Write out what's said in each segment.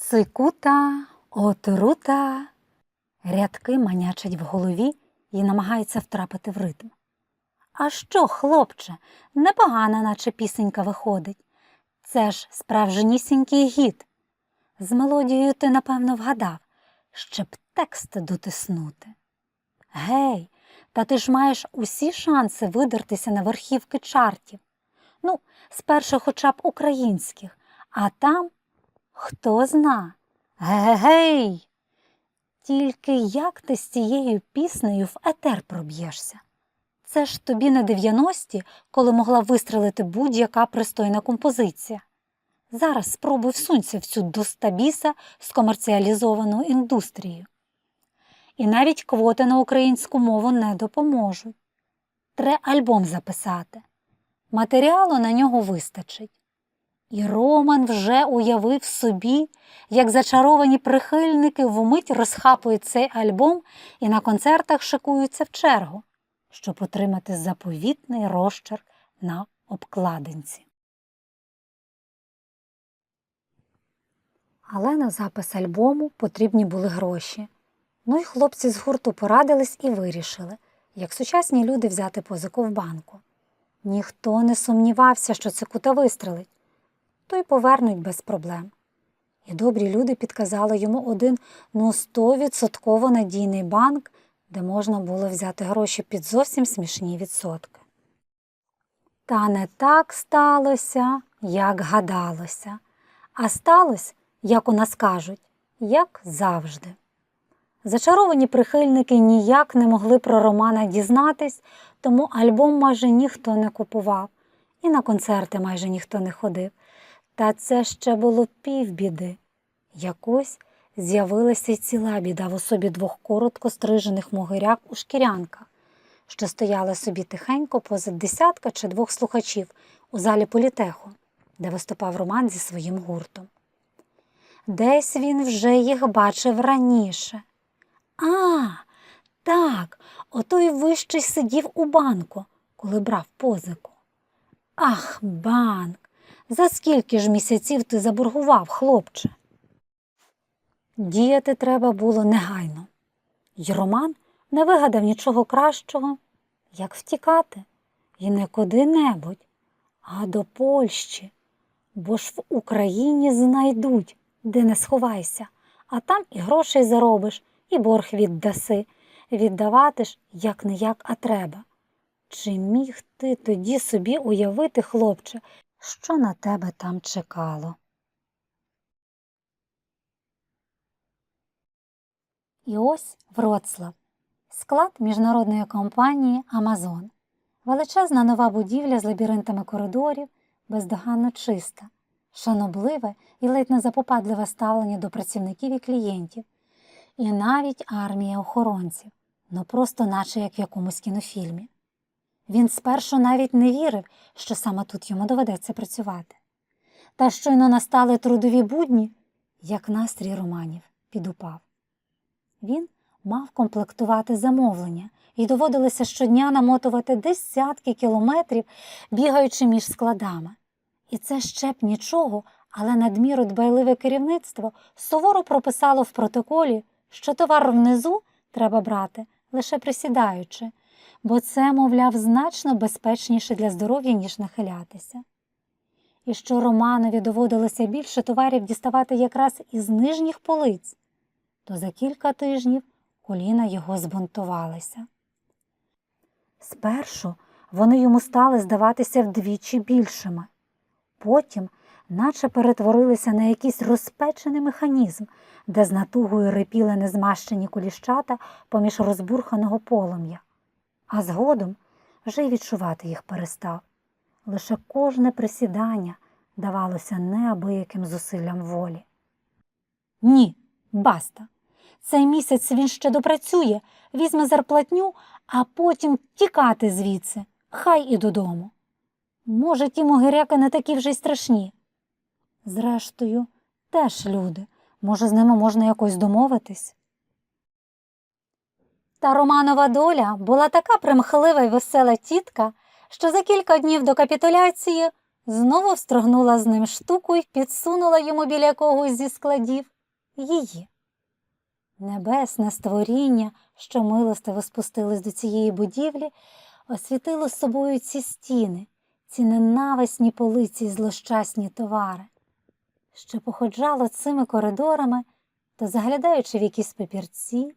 Цикута, отрута. Рядки манячать в голові і намагаються втрапити в ритм. А що, хлопче, непогана, наче пісенька виходить. Це ж справжнісінький гід. З мелодією ти, напевно, вгадав, ще б текст дотиснути. Гей, та ти ж маєш усі шанси видертися на верхівки чартів. Ну, спершу хоча б українських, а там хто зна. Гей. Тільки як ти з цією піснею в етер проб'єшся? Це ж тобі не 90-ті, коли могла вистрелити будь-яка пристойна композиція. Зараз спробуй всунься в цю достабіса з комерціалізованою індустрією. І навіть квоти на українську мову не допоможуть. Тре альбом записати. Матеріалу на нього вистачить. І Роман вже уявив собі, як зачаровані прихильники вмить розхапують цей альбом і на концертах шикуються в чергу, щоб отримати заповітний розчерк на обкладинці. Але на запис альбому потрібні були гроші. Ну й хлопці з гурту порадились і вирішили, як сучасні люди взяти позику в банку. Ніхто не сумнівався, що цикута вистрелить, то й повернуть без проблем. І добрі люди підказали йому один ну стовідсотково надійний банк, де можна було взяти гроші під зовсім смішні відсотки. Та не так сталося, як гадалося, а сталося, як у нас кажуть, як завжди. Зачаровані прихильники ніяк не могли про Романа дізнатись, тому альбом майже ніхто не купував, і на концерти майже ніхто не ходив. Та це ще було півбіди. Якось з'явилася й ціла біда в особі двох коротко стрижених могиряк у шкірянках, що стояли собі тихенько поза десятка чи двох слухачів у залі політеху, де виступав Роман зі своїм гуртом. Десь він вже їх бачив раніше. А, так, отой вищий сидів у банку, коли брав позику. Ах, банк! За скільки ж місяців ти заборгував, хлопче? Діяти треба було негайно. й Роман не вигадав нічого кращого, як втікати, і не куди-небудь, а до Польщі, бо ж в Україні знайдуть, де не сховайся, а там і грошей заробиш, і борг віддаси. Віддавати ж як не як, а треба. Чи міг ти тоді собі уявити, хлопче, що на тебе там чекало? І ось Вроцлав, склад міжнародної компанії Амазон. Величезна нова будівля з лабіринтами коридорів, бездоганно чиста, шанобливе і ледь не запопадливе ставлення до працівників і клієнтів, і навіть армія охоронців, ну просто наче як в якомусь кінофільмі. Він спершу навіть не вірив, що саме тут йому доведеться працювати. Та щойно настали трудові будні, як настрій романів підупав. Він мав комплектувати замовлення і доводилося щодня намотувати десятки кілометрів, бігаючи між складами. І це ще б нічого, але надміру дбайливе керівництво суворо прописало в протоколі, що товар внизу треба брати лише присідаючи, бо це, мовляв, значно безпечніше для здоров'я, ніж нахилятися. І що Романові доводилося більше товарів діставати якраз із нижніх полиць, то за кілька тижнів коліна його збунтувалися. Спершу вони йому стали здаватися вдвічі більшими, потім, наче перетворилися на якийсь розпечений механізм, де з натугою рипіли незмащені коліщата поміж розбурханого полум'я, а згодом вже й відчувати їх перестав. Лише кожне присідання давалося неабияким зусиллям волі. Ні, баста. Цей місяць він ще допрацює, візьме зарплатню, а потім тікати звідси, хай і додому. Може, ті могиряки не такі вже й страшні. Зрештою, теж люди. Може, з ними можна якось домовитись? Та Романова доля була така примхлива й весела тітка, що за кілька днів до капітуляції знову встрогнула з ним штуку і підсунула йому біля якогось зі складів її. Небесне створіння, що милостиво спустилось до цієї будівлі, освітило собою ці стіни, ці ненависні полиці й злощасні товари, що походжало цими коридорами, то заглядаючи в якісь папірці,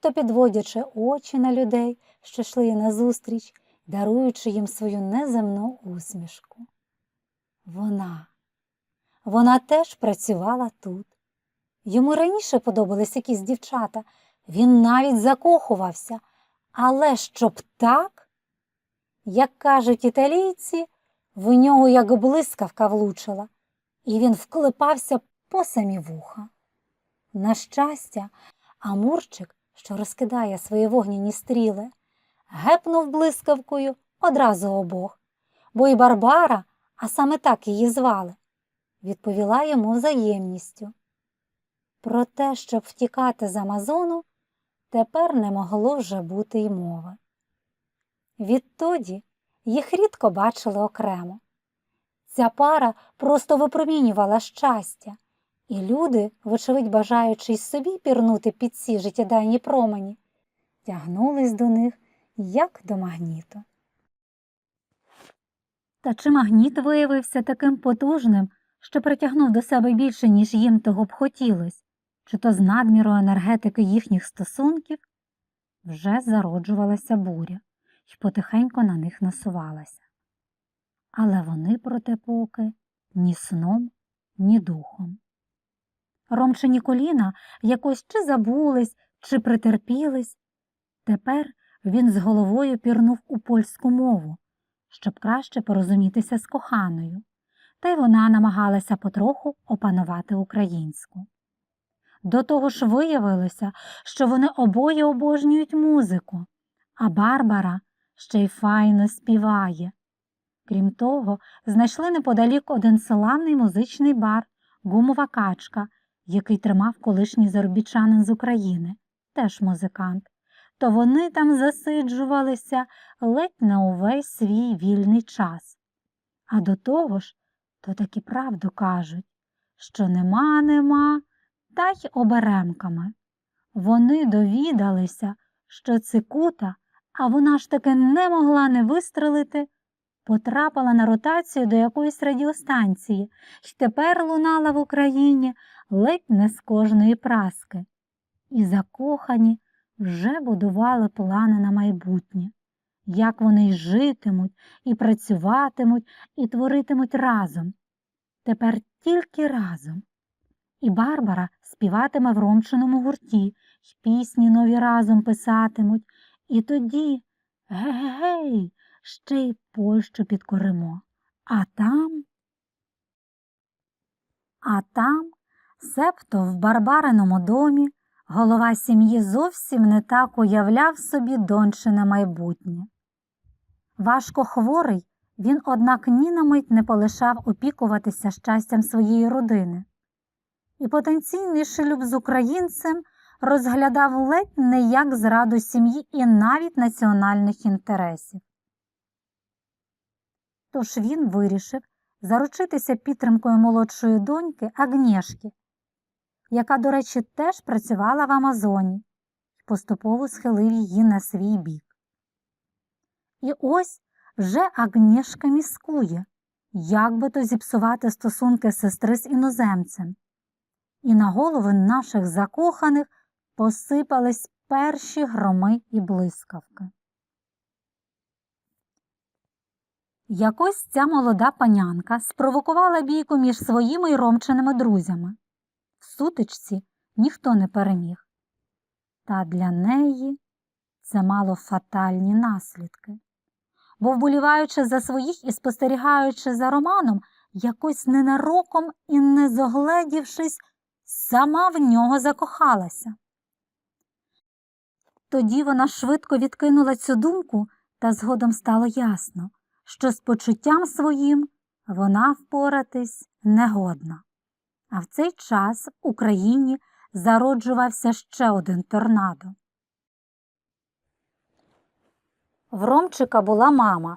то підводячи очі на людей, що йшли назустріч, даруючи їм свою неземну усмішку. Вона, вона теж працювала тут. Йому раніше подобались якісь дівчата, він навіть закохувався, але щоб так, як кажуть італійці, в нього як блискавка влучила, і він вклепався по самі вуха. На щастя, Амурчик, що розкидає свої вогняні стріли, гепнув блискавкою одразу обох, бо і Барбара, а саме так її звали, відповіла йому взаємністю. Про те, щоб втікати з Амазону, тепер не могло вже бути й мови. Відтоді їх рідко бачили окремо. Ця пара просто випромінювала щастя, і люди, вочевидь бажаючи й собі пірнути під ці життєдайні промені, тягнулись до них, як до магніту. Та чи магніт виявився таким потужним, що притягнув до себе більше, ніж їм того б хотілось, чи то з надміру енергетики їхніх стосунків, вже зароджувалася буря і потихеньку на них насувалася. Але вони проте поки ні сном, ні духом. Ромчині коліна якось чи забулись, чи притерпілись. Тепер він з головою пірнув у польську мову, щоб краще порозумітися з коханою, та й вона намагалася потроху опанувати українську. До того ж виявилося, що вони обоє обожнюють музику, а Барбара ще й файно співає. Крім того, знайшли неподалік один славний музичний бар, гумова качка, який тримав колишній заробітчанин з України, теж музикант. То вони там засиджувалися ледь на увесь свій вільний час. А до того ж, то таки правду кажуть, що нема, нема, та й оберемками. Вони довідалися, що цикута, а вона ж таки не могла не вистрелити, потрапила на ротацію до якоїсь радіостанції і тепер лунала в Україні ледь не з кожної праски. І закохані вже будували плани на майбутнє, як вони й житимуть, і працюватимуть, і творитимуть разом. Тепер тільки разом. І Барбара співатиме в ромчиному гурті, й пісні нові разом писатимуть, і тоді, ге-ге-гей, ще й Польщу підкоримо. А там, а там, септо в Барбариному домі, голова сім'ї зовсім не так уявляв собі дончине майбутнє. Важко хворий, він, однак, ні на мить не полишав опікуватися щастям своєї родини. І потенційний шлюб з українцем розглядав ледь не як зраду сім'ї і навіть національних інтересів. Тож він вирішив заручитися підтримкою молодшої доньки Агнєшки, яка, до речі, теж працювала в Амазоні і поступово схилив її на свій бік. І ось вже Агнєшка міскує, як би то зіпсувати стосунки сестри з іноземцем. І на голови наших закоханих посипались перші громи і блискавки. Якось ця молода панянка спровокувала бійку між своїми й ромченими друзями. Сутичці ніхто не переміг. Та для неї це мало фатальні наслідки. Бо, вболіваючи за своїх і спостерігаючи за Романом, якось ненароком і не зогледівшись, сама в нього закохалася. Тоді вона швидко відкинула цю думку, та згодом стало ясно, що з почуттям своїм вона впоратись негодна. А в цей час в Україні зароджувався ще один торнадо. В Ромчика була мама,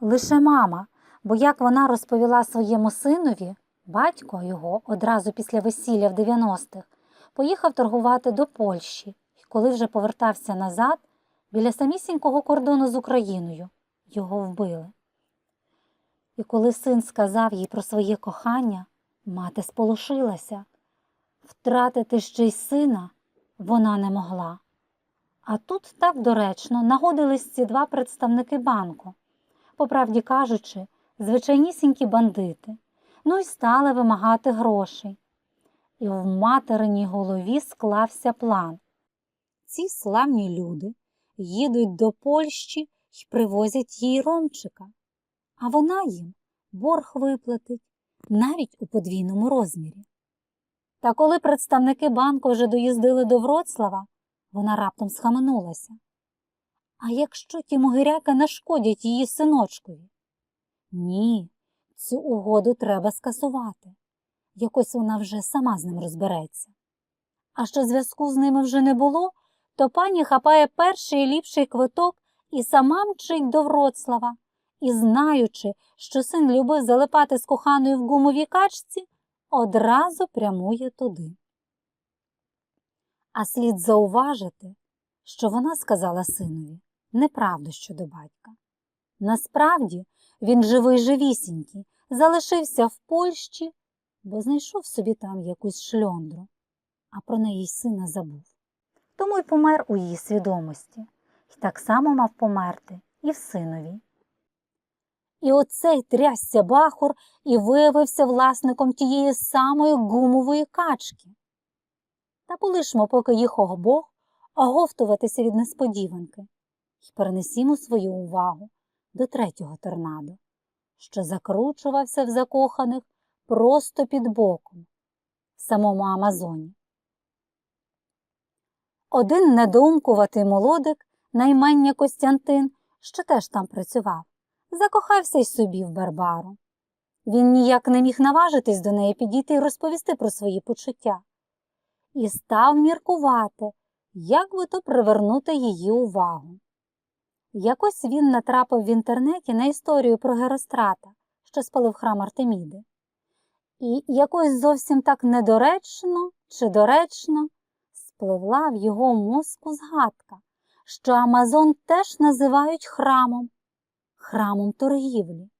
лише мама, Бо як вона розповіла своєму синові, батько його одразу після весілля в 90-х поїхав торгувати до Польщі, і коли вже повертався назад, біля самісінького кордону з Україною його вбили. І коли син сказав їй про своє кохання, мати сполошилася. Втратити ще й сина вона не могла. А тут так доречно нагодились ці два представники банку. По правді кажучи, звичайнісінькі бандити, ну й стали вимагати грошей. І в материній голові склався план. Ці славні люди їдуть до Польщі й привозять їй ромчика, а вона їм борг виплатить навіть у подвійному розмірі. Та коли представники банку вже доїздили до Вроцлава, вона раптом схаменулася. А якщо ті могиряки нашкодять її синочкові? Ні, цю угоду треба скасувати. Якось вона вже сама з ним розбереться. А що зв'язку з ними вже не було, то пані хапає перший і ліпший квиток і сама мчить до Вроцлава. І, знаючи, що син любив залипати з коханою в гумовій качці, одразу прямує туди. А слід зауважити, що вона сказала синові неправду щодо батька. Насправді він живий живісінький, залишився в Польщі, бо знайшов собі там якусь шльондру, а про неї сина забув. Тому й помер у її свідомості, і так само мав померти і в синові. І оцей трясся бахур і виявився власником тієї самої гумової качки. Та полишмо, поки їх обох, оговтуватися від несподіванки, і перенесімо свою увагу до третього торнадо, що закручувався в закоханих просто під боком в самому Амазоні. Один недоумкуватий молодик, наймення Костянтин, що теж там працював, закохався й собі в Барбару. Він ніяк не міг наважитись до неї підійти і розповісти про свої почуття. І став міркувати, як би то привернути її увагу. Якось він натрапив в інтернеті на історію про Герострата, що спалив храм Артеміди. І якось зовсім так недоречно чи доречно спливла в його мозку згадка, що Амазон теж називають храмом, храмом торгівлі.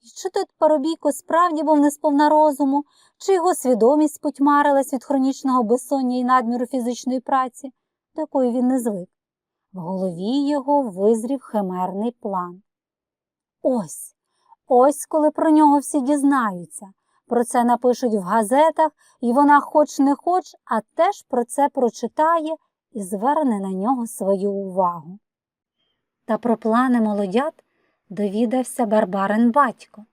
І чи тут Парубійко справді був не сповна розуму, чи його свідомість потьмарилась від хронічного безсоння і надміру фізичної праці, до якої він не звик. В голові його визрів химерний план. Ось, ось коли про нього всі дізнаються. Про це напишуть в газетах, і вона хоч не хоч, а теж про це прочитає і зверне на нього свою увагу. Та про плани молодят довідався Барбарин батько.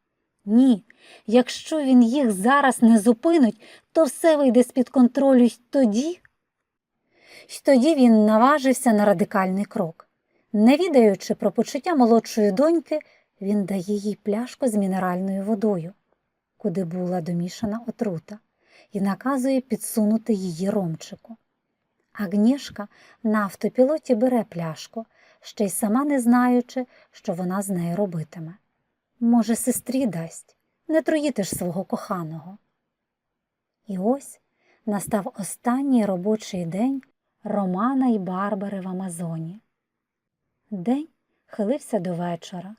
Ні, якщо він їх зараз не зупинить, то все вийде з-під контролю й тоді. Й тоді він наважився на радикальний крок. Не відаючи про почуття молодшої доньки, він дає їй пляшку з мінеральною водою, куди була домішана отрута, і наказує підсунути її ромчику. Агнішка на автопілоті бере пляшку, ще й сама не знаючи, що вона з нею робитиме. Може, сестрі дасть, не труїти ж свого коханого. І ось настав останній робочий день Романа й Барбари в Амазоні. День хилився до вечора,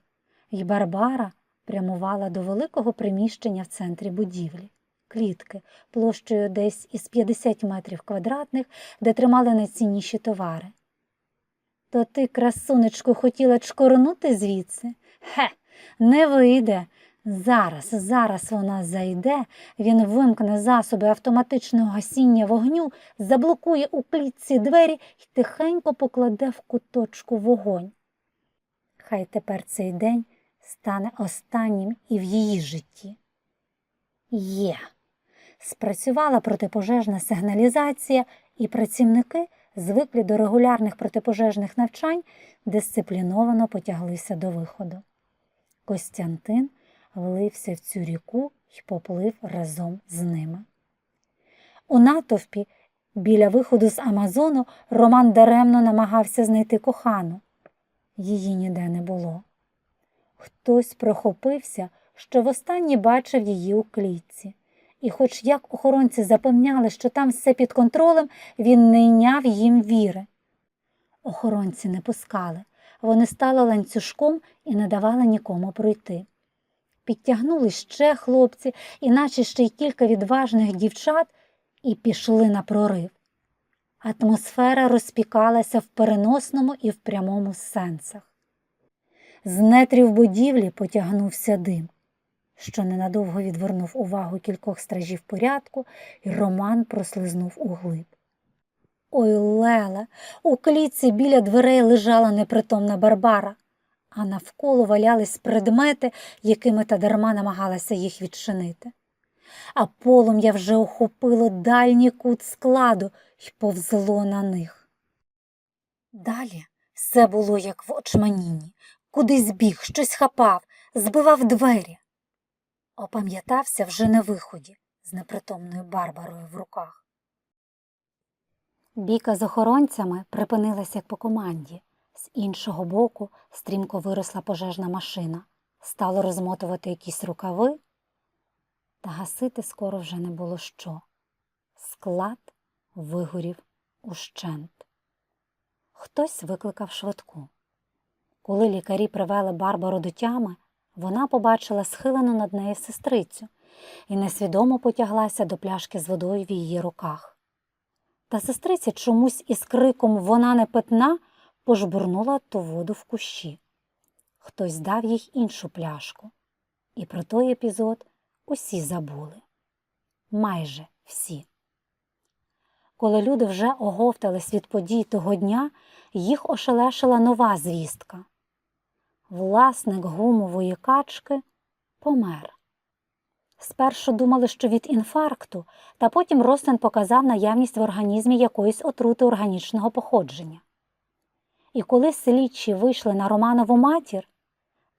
і Барбара прямувала до великого приміщення в центрі будівлі, клітки площею десь із 50 метрів квадратних, де тримали найцінніші товари. То ти, красунечко, хотіла чкорнути звідси? Хе, не вийде. Зараз, зараз вона зайде, він вимкне засоби автоматичного гасіння вогню, заблокує у клітці двері і тихенько покладе в куточку вогонь. Хай тепер цей день стане останнім і в її житті. Є. Спрацювала протипожежна сигналізація, і працівники, звиклі до регулярних протипожежних навчань, дисципліновано потяглися до виходу. Костянтин влився в цю ріку і поплив разом з ними. У натовпі біля виходу з Амазону Роман даремно намагався знайти кохану. Її ніде не було. Хтось прохопився, що востаннє бачив її у клітці. І, хоч як охоронці запевняли, що там все під контролем, він не йняв їм віри. Охоронці не пускали. Вони стали ланцюжком і не давали нікому пройти. Підтягнули ще хлопці, іначе ще й кілька відважних дівчат, і пішли на прорив. Атмосфера розпікалася в переносному і в прямому сенсах. З нетрів будівлі потягнувся дим, що ненадовго відвернув увагу кількох стражів порядку, і Роман прослизнув углиб. Ой, Леле, у клітці біля дверей лежала непритомна Барбара, а навколо валялись предмети, якими та дарма намагалася їх відчинити. А полум'я вже охопило дальній кут складу і повзло на них. Далі все було як в очманінні, кудись біг, щось хапав, збивав двері. Опам'ятався вже на виході з непритомною Барбарою в руках. Біка з охоронцями припинилась як по команді. З іншого боку стрімко виросла пожежна машина, стало розмотувати якісь рукави, та гасити скоро вже не було що. Склад вигорів ущент. Хтось викликав швидку. Коли лікарі привели Барбару до тями, вона побачила схилену над нею сестрицю і несвідомо потяглася до пляшки з водою в її руках. Та сестриця чомусь із криком Вона не питна пожбурнула ту воду в кущі. Хтось дав їй іншу пляшку, і про той епізод усі забули. Майже всі. Коли люди вже оговтались від подій того дня, їх ошелешила нова звістка. Власник гумової качки помер. Спершу думали, що від інфаркту, та потім Ростен показав наявність в організмі якоїсь отрути органічного походження. І коли слідчі вийшли на Романову матір,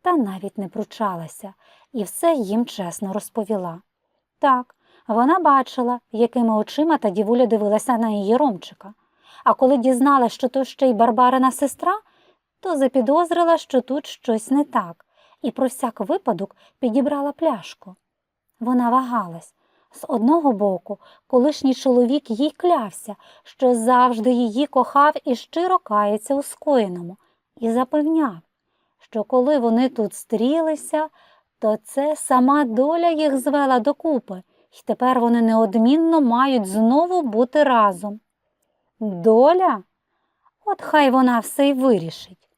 та навіть не пручалася і все їм чесно розповіла. Так, вона бачила, якими очима та дівуля дивилася на її Ромчика, а коли дізналась, що то ще й Барбарина сестра, то запідозрила, що тут щось не так, і про всяк випадок підібрала пляшку. Вона вагалась. З одного боку, колишній чоловік їй клявся, що завжди її кохав і щиро кається у скоєному, і запевняв, що коли вони тут стрілися, то це сама доля їх звела докупи, і тепер вони неодмінно мають знову бути разом. Доля? От хай вона все й вирішить.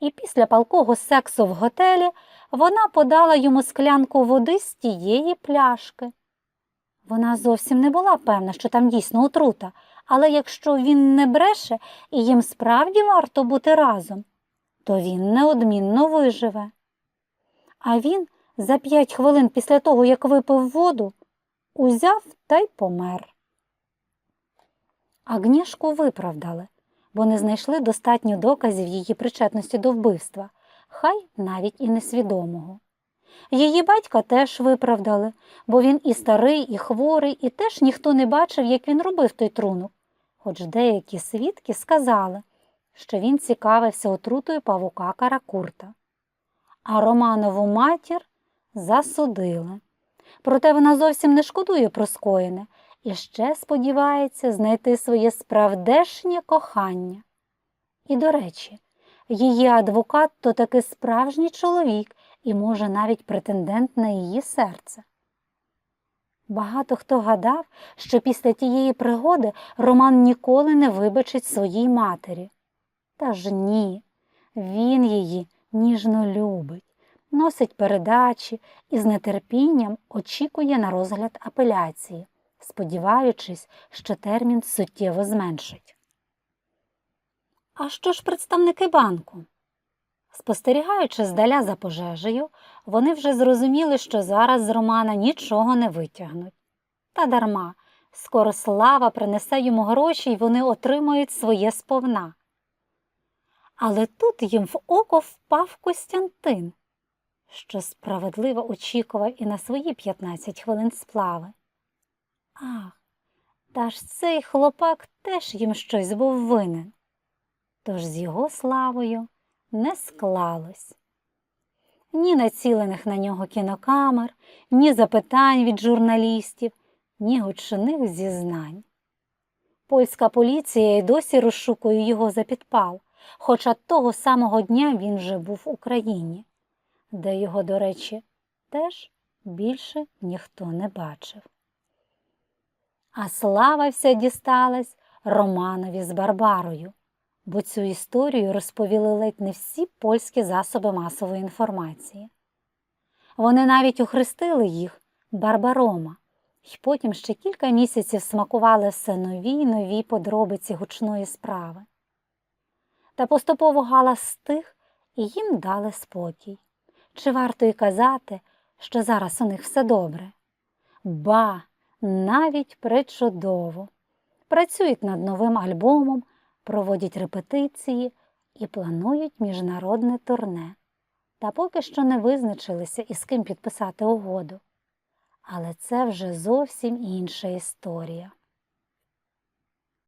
І після палкого сексу в готелі вона подала йому склянку води з тієї пляшки. Вона зовсім не була певна, що там дійсно отрута, але якщо він не бреше і їм справді варто бути разом, то він неодмінно виживе. А він за п'ять хвилин після того, як випив воду, узяв та й помер. Агнішку виправдали, бо не знайшли достатньо доказів її причетності до вбивства, хай навіть і несвідомого. Її батька теж виправдали, бо він і старий, і хворий, і теж ніхто не бачив, як він робив той трунок, хоч деякі свідки сказали, що він цікавився отрутою павука Каракурта. А Романову матір засудили. Проте вона зовсім не шкодує про скоєне і ще сподівається знайти своє справдешнє кохання. І, до речі, її адвокат то таки справжній чоловік і, може, навіть претендент на її серце. Багато хто гадав, що після тієї пригоди Роман ніколи не вибачить своїй матері. Та ж ні, він її ніжно любить, носить передачі і з нетерпінням очікує на розгляд апеляції, сподіваючись, що термін суттєво зменшить. А що ж представники банку? Спостерігаючи здаля за пожежею, вони вже зрозуміли, що зараз з Романа нічого не витягнуть. Та дарма, скоро слава принесе йому гроші і вони отримають своє сповна. Але тут їм в око впав Костянтин, що справедливо очікував і на свої 15 хвилин сплави. Ах, та ж цей хлопак теж їм щось був винен. Тож з його славою не склалось. ні націлених на нього кінокамер, ні запитань від журналістів, ні гучних зізнань. Польська поліція й досі розшукує його за підпал, хоча того самого дня він вже був в Україні, де його, до речі, теж більше ніхто не бачив. А слава вся дісталась Романові з Барбарою, бо цю історію розповіли ледь не всі польські засоби масової інформації. Вони навіть охрестили їх Барбарома, і потім ще кілька місяців смакували все нові й нові подробиці гучної справи. Та поступово галас стих і їм дали спокій. Чи варто й казати, що зараз у них все добре? Ба, навіть причудово. Працюють над новим альбомом, проводять репетиції і планують міжнародне турне. Та поки що не визначилися, із ким підписати угоду. Але це вже зовсім інша історія.